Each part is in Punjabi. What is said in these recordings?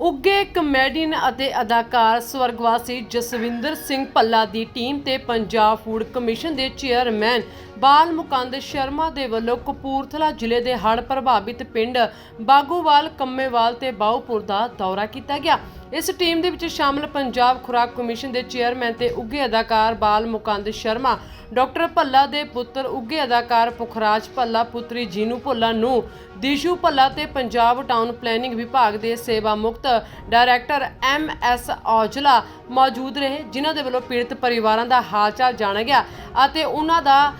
ਉੱਗੇ ਕਮੇਡੀਅਨ ਅਤੇ ਅਦਾਕਾਰ ਸਵਰਗਵਾਸੀ ਜਸਵਿੰਦਰ ਸਿੰਘ ਭੱਲਾ ਦੀ ਟੀਮ ਤੇ ਪੰਜਾਬ ਫੂਡ ਕਮਿਸ਼ਨ ਦੇ ਚੇਅਰਮੈਨ ਬਾਲ ਮੁਕੰਦ ਸ਼ਰਮਾ ਦੇ ਵੱਲੋਂ ਕਪੂਰਥਲਾ ਜ਼ਿਲ੍ਹੇ ਦੇ ਹੜ੍ਹ ਪ੍ਰਭਾਵਿਤ ਪਿੰਡ ਬਾਗੂਵਾਲ ਕੰਮੇਵਾਲ ਤੇ ਬਾਉਪੁਰ ਦਾ ਦੌਰਾ ਕੀਤਾ ਗਿਆ। ਇਸ ਟੀਮ ਦੇ ਵਿੱਚ ਸ਼ਾਮਲ ਪੰਜਾਬ ਖੁਰਾਕ ਕਮਿਸ਼ਨ ਦੇ ਚੇਅਰਮੈਨ ਤੇ ਉੱਗੇ ਅਦਾਕਾਰ ਬਾਲ ਮੁਕੰਦ ਸ਼ਰਮਾ, ਡਾਕਟਰ ਭੱਲਾ ਦੇ ਪੁੱਤਰ ਉੱਗੇ ਅਦਾਕਾਰ ਪੁਖਰਾਜ ਭੱਲਾ, ਪੁੱਤਰੀ ਜੀਨੂ ਭੱਲਾ ਨੂੰ ਦੀਸ਼ੂ ਭੱਲਾ ਤੇ ਪੰਜਾਬ ਟਾਊਨ ਪਲੈਨਿੰਗ ਵਿਭਾਗ ਦੇ ਸੇਵਾ ਮੁਕਤ ਡਾਇਰੈਕਟਰ ਐਮ ਐਸ ਔਜਲਾ ਮੌਜੂਦ ਰਹੇ, ਜਿਨ੍ਹਾਂ ਦੇ ਵੱਲੋਂ ਪੀੜਤ ਪਰਿਵਾਰਾਂ ਦਾ ਹਾਲ ਚਾਲ ਜਾਣਿਆ ਗਿਆ ਅਤੇ ਉਹਨਾਂ ਦਾ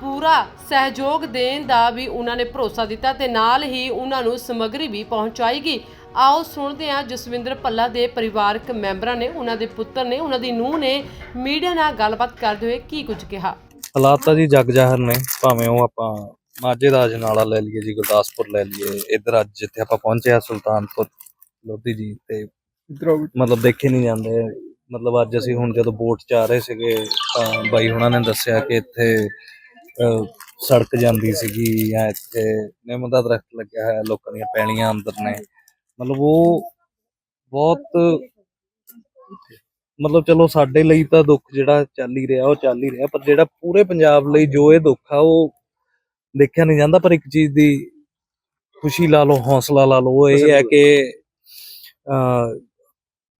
ਪੂਰਾ ਸਹਿਯੋਗ ਦੇਣ ਦਾ ਵੀ ਉਹਨਾਂ ਨੇ ਭਰੋਸਾ ਦਿੱਤਾ ਤੇ ਨਾਲ ਹੀ ਉਹਨਾਂ ਨੂੰ ਸਮੱਗਰੀ ਵੀ ਪਹੁੰਚਾਏਗੀ। ਆਓ ਸੁਣਦੇ ਹਾਂ ਜਸਵਿੰਦਰ ਭੱਲਾ ਦੇ ਪਰਿਵਾਰਕ ਮੈਂਬਰਾਂ ਨੇ ਉਹਨਾਂ ਦੇ ਪੁੱਤਰ ਨੇ ਉਹਨਾਂ ਦੀ ਨੂੰਹ ਨੇ ਮੀਡੀਆ ਨਾਲ ਗੱਲਬਾਤ ਕਰਦੇ ਹੋਏ ਕੀ ਕੁਝ ਕਿਹਾ? ਹਾਲਾਤ ਤਾਂ ਜੀ ਜਗ ਜਾਹਰ ਨੇ ਭਾਵੇਂ ਉਹ ਆਪਾਂ ਮਾਝੇ ਦਾ ਅਜਨਾਲਾ ਲੈ ਲਈਏ ਜੀ ਗੁਰਦਾਸਪੁਰ ਲੈ ਲਈਏ ਇੱਧਰ ਅੱਜ ਜਿੱਥੇ ਆਪਾਂ ਪਹੁੰਚੇ ਆ ਸੁਲਤਾਨਪੁਰ ਲੋਧੀ ਜੀ ਤੇ ਮਤਲਬ ਦੇਖੇ ਨਹੀਂ ਜਾਂਦੇ। ਮਤਲਬ ਅੱਜ ਅਸੀਂ ਹੁਣ ਜਦੋਂ ਬੋਟ 'ਚ ਆ ਰਹੇ ਸੀਗੇ ਤਾਂ ਬਾਈ ਹੁਣਾਂ ਨੇ ਦੱਸਿਆ ਕਿ ਇੱਥੇ ਸੜਕ ਜਾਂਦੀ ਸੀਗੀ ਜਾਂ ਇੱਥੇ ਨਿੰਮ ਦਾ ਦਰਖਤ ਲੱਗਿਆ ਹੋਇਆ, ਲੋਕਾਂ ਦੀਆਂ ਪੈਲੀਆਂ ਅੰਦਰ ਨੇ। ਮਤਲਬ ਉਹ ਬਹੁਤ ਮਤਲਬ ਚਲੋ ਸਾਡੇ ਲਈ ਤਾਂ ਦੁੱਖ ਜਿਹੜਾ ਚੱਲ ਹੀ ਰਿਹਾ, ਉਹ ਚੱਲ ਹੀ ਰਿਹਾ, ਪਰ ਜਿਹੜਾ ਪੂਰੇ ਪੰਜਾਬ ਲਈ ਜੋ ਇਹ ਦੁੱਖ ਆ, ਉਹ ਦੇਖਿਆ ਨਹੀਂ ਜਾਂਦਾ, ਪਰ ਇੱਕ ਚੀਜ਼ ਦੀ ਖੁਸ਼ੀ ਲਾ ਲਓ, ਹੌਸਲਾ ਲਾ ਲਓ, ਉਹ ਇਹ ਹੈ ਕਿ ਅ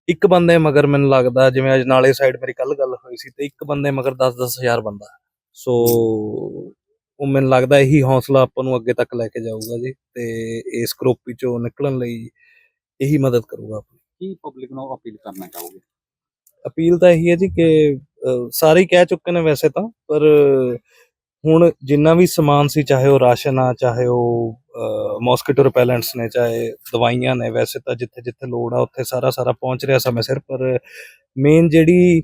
ਇੱਕ ਬੰਦੇ ਮਗਰ ਮੈਨੂੰ ਲੱਗਦਾ, ਜਿਵੇਂ ਅੱਜ ਨਾਲੇ ਸਾਈਡ ਮੇਰੀ ਕੱਲ ਗੱਲ ਹੋਈ ਸੀ, ਤੇ ਇੱਕ ਬੰਦੇ ਮਗਰ 10-10 ਹਜ਼ਾਰ ਬੰਦਾ। ਸੋ ਉਹ ਮੈਨੂੰ ਲੱਗਦਾ ਇਹੀ ਹੌਸਲਾ ਆਪਾਂ ਨੂੰ ਅੱਗੇ ਤੱਕ ਲੈ ਕੇ ਜਾਊਗਾ ਜੀ ਤੇ ਇਸ ਕਰੋਪੀ ਚੋਂ ਨਿਕਲਣ ਲਈ ਇਹੀ ਮਦਦ ਕਰੂਗਾ ਆਪਣੀ ਕੀ ਪਬਲਿਕ ਨੂੰ ਅਪੀਲ ਕਰਨਾ ਚਾਹੋਗੇ? ਅਪੀਲ ਤਾਂ ਇਹੀ ਹੈ ਜੀ ਕਿ ਸਾਰੇ ਹੀ ਕਹਿ ਚੁੱਕੇ ਨੇ ਵੈਸੇ ਤਾਂ ਪਰ ਹੁਣ ਜਿੰਨਾ ਵੀ ਸਮਾਨ ਸੀ ਚਾਹੇ ਉਹ ਰਾਸ਼ਨ ਆ ਚਾਹੇ ਉਹ ਮੌਸਕੀਟੋ ਰਿਪੈਲੈਂਟਸ ਨੇ ਚਾਹੇ ਦਵਾਈਆਂ ਨੇ ਵੈਸੇ ਤਾਂ ਜਿੱਥੇ ਜਿੱਥੇ ਲੋੜ ਆ ਉੱਥੇ ਸਾਰਾ ਸਾਰਾ ਪਹੁੰਚ ਰਿਹਾ ਸਮੇਂ ਸਿਰ ਪਰ ਮੇਨ ਜਿਹੜੀ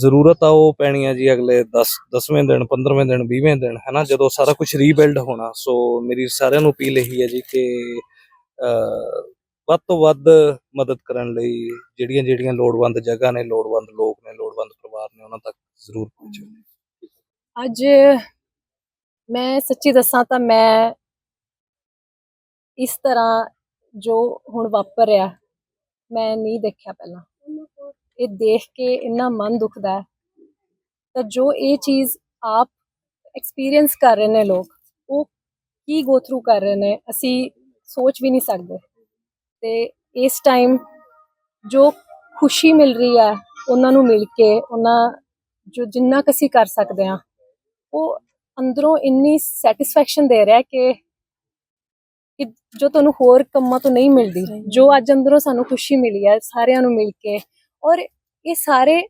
ਜ਼ਰੂਰਤ ਆ ਉਹ ਪੈਣੀ ਆ ਜੀ ਅਗਲੇ 10 10ਵੇਂ ਦਿਨ 15ਵੇਂ ਦਿਨ 20ਵੇਂ ਦਿਨ, ਹੈਨਾ? ਜਦੋਂ ਸਾਰਾ ਕੁਝ ਰੀਬਿਲਡ ਹੋਣਾ। ਸੋ ਮੇਰੀ ਸਾਰਿਆਂ ਨੂੰ ਅਪੀਲ ਇਹੀ ਹੈ ਜੀ ਕਿ ਵੱਧ ਤੋਂ ਵੱਧ ਮਦਦ ਕਰਨ ਲਈ ਜਿਹੜੀਆਂ ਜਿਹੜੀਆਂ ਲੋੜਵੰਦ ਜਗ੍ਹਾ ਨੇ, ਲੋੜਵੰਦ ਲੋਕ ਨੇ, ਲੋੜਵੰਦ ਪਰਿਵਾਰ ਨੇ, ਉਹਨਾਂ ਤੱਕ ਜ਼ਰੂਰ ਪਹੁੰਚੋ ਅੱਜ ਮੈਂ ਸੱਚੀ ਦੱਸਾਂ ਤਾਂ ਮੈਂ ਇਸ ਤਰ੍ਹਾਂ ਜੋ ਹੁਣ ਵਾਪਰ ਰਿਹਾ, ਮੈਂ ਨਹੀਂ ਦੇਖਿਆ ਪਹਿਲਾਂ। ਇਹ ਦੇਖ ਕੇ ਇੰਨਾ ਮਨ ਦੁਖਦਾ ਹੈ। ਤਾਂ ਜੋ ਇਹ ਚੀਜ਼ ਆਪ ਐਕਸਪੀਰੀਅੰਸ ਕਰ ਰਹੇ ਨੇ ਲੋਕ ਉਹ ਕੀ ਗੋ ਥਰੂ ਕਰ ਰਹੇ ਨੇ ਅਸੀਂ ਸੋਚ ਵੀ ਨਹੀਂ ਸਕਦੇ। ਤੇ ਇਸ ਟਾਈਮ ਜੋ ਖੁਸ਼ੀ ਮਿਲ ਰਹੀ ਹੈ ਉਹਨਾਂ ਨੂੰ ਮਿਲ ਕੇ ਉਹਨਾਂ ਜੋ ਜਿੰਨਾ ਕੁ ਅਸੀਂ ਕਰ ਸਕਦੇ ਹਾਂ ਉਹ ਅੰਦਰੋਂ ਇੰਨੀ ਸੈਟੀਸਫੈਕਸ਼ਨ ਦੇ ਰਿਹਾ ਕਿ ਕਿ ਜੋ ਤੁਹਾਨੂੰ ਹੋਰ ਕੰਮਾਂ ਤੋਂ ਨਹੀਂ ਮਿਲਦੀ ਜੋ ਅੱਜ ਅੰਦਰੋਂ ਸਾਨੂੰ ਖੁਸ਼ੀ ਮਿਲੀ ਹੈ ਸਾਰਿਆਂ ਨੂੰ ਮਿਲ ਕੇ ਔਰ ਇਹ ਸਾਰੇ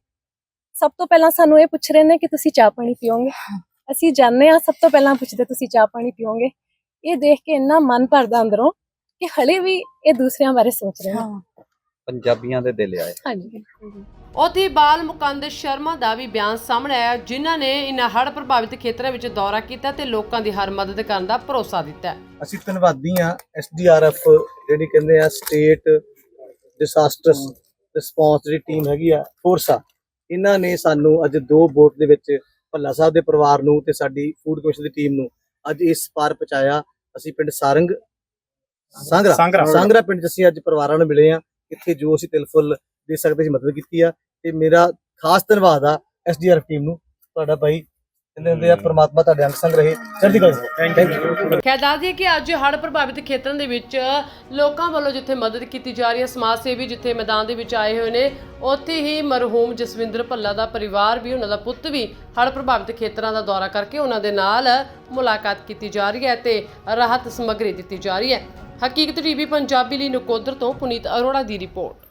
ਸਭ ਤੋਂ ਪਹਿਲਾਂ ਸਾਨੂੰ ਇਹ ਪੁੱਛ ਰਹੇ ਨੇ ਕਿ ਤੁਸੀਂ ਚਾਹ ਪਾਣੀ ਪੀਓਗੇ? ਅਸੀਂ ਜਾਣਦੇ ਆ ਸਭ ਤੋਂ ਪਹਿਲਾਂ ਪੁੱਛਦੇ ਤੁਸੀਂ ਚਾਹ ਪਾਣੀ ਪੀਓਗੇ? ਇਹ ਦੇਖ ਕੇ ਇੰਨਾ ਮਨ ਭਰਦਾ ਅੰਦਰੋਂ ਕਿ ਹਲੇ ਵੀ ਇਹ ਦੂਸਰਿਆਂ ਬਾਰੇ ਸੋਚ ਰਹੇ ਨੇ। ਪੰਜਾਬੀਆਂ ਦੇ ਦਿਲ ਆਏ। ਹਾਂਜੀ। ਉੱਥੇ ਬਾਲ ਮੁਕੰਦ ਸ਼ਰਮਾ ਦਾ ਵੀ ਬਿਆਨ ਸਾਹਮਣੇ ਆਇਆ ਜਿਨ੍ਹਾਂ ਨੇ ਇਨ੍ਹਾਂ ਹੜ੍ਹ ਪ੍ਰਭਾਵਿਤ ਖੇਤਰਾਂ ਵਿੱਚ ਦੌਰਾ ਕੀਤਾ ਤੇ ਲੋਕਾਂ ਦੀ ਹਰ ਮਦਦ ਕਰਨ ਦਾ ਭਰੋਸਾ ਦਿੱਤਾ। ਹੈ ਅਸੀਂ ਧੰਨਵਾਦੀ ਆ ਐਸਡੀਆਰਐਫ ਜਿਹੜੀ ਕਹਿੰਦੇ ਆ ਸਟੇਟ ਡਿਸਾਸਟਰ ਰਿਸਪੌਂਸ ਜਿਹੜੀ ਟੀਮ ਹੈਗੀ ਆ ਫੋਰਸ ਇਹਨਾਂ ਨੇ ਸਾਨੂੰ ਅੱਜ ਦੋ ਬੋਟ ਦੇ ਵਿੱਚ ਭੱਲਾ ਸਾਹਿਬ ਦੇ ਪਰਿਵਾਰ ਨੂੰ ਤੇ ਸਾਡੀ ਫੂਡ ਕਮਿਸ਼ਨ ਦੀ ਟੀਮ ਨੂੰ ਅੱਜ ਇਸ ਪਾਰ ਪਹੁੰਚਾਇਆ। ਅਸੀਂ ਪਿੰਡ ਸਾਰੰਗ ਸੰਗਰਾ ਸੰਗਰਾ। ਪਿੰਡ ਅਸੀਂ ਅੱਜ ਪਰਿਵਾਰਾਂ ਨੂੰ ਮਿਲੇ ਆ ਇੱਥੇ ਜੋ ਅਸੀਂ ਤਿਲਫੁੱਲ ਦੇ ਸਕਦੇ ਸੀ ਮਦਦ ਕੀਤੀ ਆ। ਤੇ ਮੇਰਾ ਖਾਸ ਧੰਨਵਾਦ ਆ ਐਸਡੀਆਰਐਫ ਟੀਮ ਨੂੰ ਤੁਹਾਡਾ ਭਾਈ ਹੁੰਦੇ ਆ ਪ੍ਰਮਾਤਮਾ ਤੁਹਾਡੇ ਅੰਗ ਸੰਗ ਰਹੇ। ਚੜ੍ਹਦੀ ਕਲਾ ਥੈਂਕ ਯੂ ਖੈਰ ਦੱਸ ਦਈਏ ਕਿ ਅੱਜ ਹੜ੍ਹ ਪ੍ਰਭਾਵਿਤ ਖੇਤਰਾਂ ਦੇ ਵਿੱਚ ਲੋਕਾਂ ਵੱਲੋਂ ਜਿੱਥੇ ਮਦਦ ਕੀਤੀ ਜਾ ਰਹੀ ਹੈ ਸਮਾਜ ਸੇਵੀ ਜਿੱਥੇ ਮੈਦਾਨ ਦੇ ਵਿੱਚ ਆਏ ਹੋਏ ਨੇ ਉੱਥੇ ਹੀ ਮਰਹੂਮ ਜਸਵਿੰਦਰ ਭੱਲਾ ਦਾ ਪਰਿਵਾਰ ਵੀ ਉਹਨਾਂ ਦਾ ਪੁੱਤ ਵੀ ਹੜ੍ਹ ਪ੍ਰਭਾਵਿਤ ਖੇਤਰਾਂ ਦਾ ਦੌਰਾ ਕਰਕੇ ਉਹਨਾਂ ਦੇ ਨਾਲ ਮੁਲਾਕਾਤ ਕੀਤੀ ਜਾ ਰਹੀ ਹੈ ਤੇ ਰਾਹਤ ਸਮੱਗਰੀ ਦਿੱਤੀ ਜਾ ਰਹੀ ਹੈ। ਹਕੀਕਤ ਟੀਵੀ ਪੰਜਾਬੀ ਲਈ ਨਕੋਦਰ ਤੋਂ ਪੁਨੀਤ ਅਰੋੜਾ ਦੀ ਰਿਪੋਰਟ।